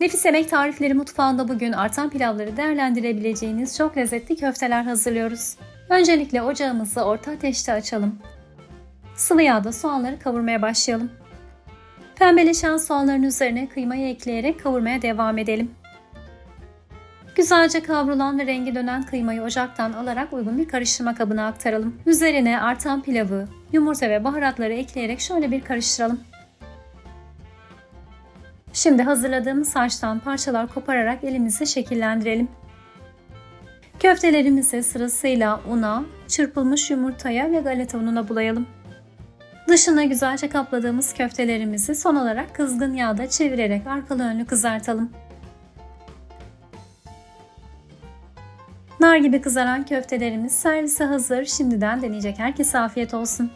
Nefis yemek tarifleri mutfağında bugün artan pilavları değerlendirebileceğiniz çok lezzetli köfteler hazırlıyoruz. Öncelikle ocağımızı orta ateşte açalım. Sıvı yağda soğanları kavurmaya başlayalım. Pembeleşen soğanların üzerine kıymayı ekleyerek kavurmaya devam edelim. Güzelce kavrulan ve rengi dönen kıymayı ocaktan alarak uygun bir karıştırma kabına aktaralım. Üzerine artan pilavı, yumurta ve baharatları ekleyerek şöyle bir karıştıralım. Şimdi hazırladığımız harçtan parçalar kopararak elimizi şekillendirelim. Köftelerimizi sırasıyla una, çırpılmış yumurtaya ve galeta ununa bulayalım. Dışına güzelce kapladığımız köftelerimizi son olarak kızgın yağda çevirerek arkalı önlü kızartalım. Nar gibi kızaran köftelerimiz servise hazır. Şimdiden deneyecek herkese afiyet olsun.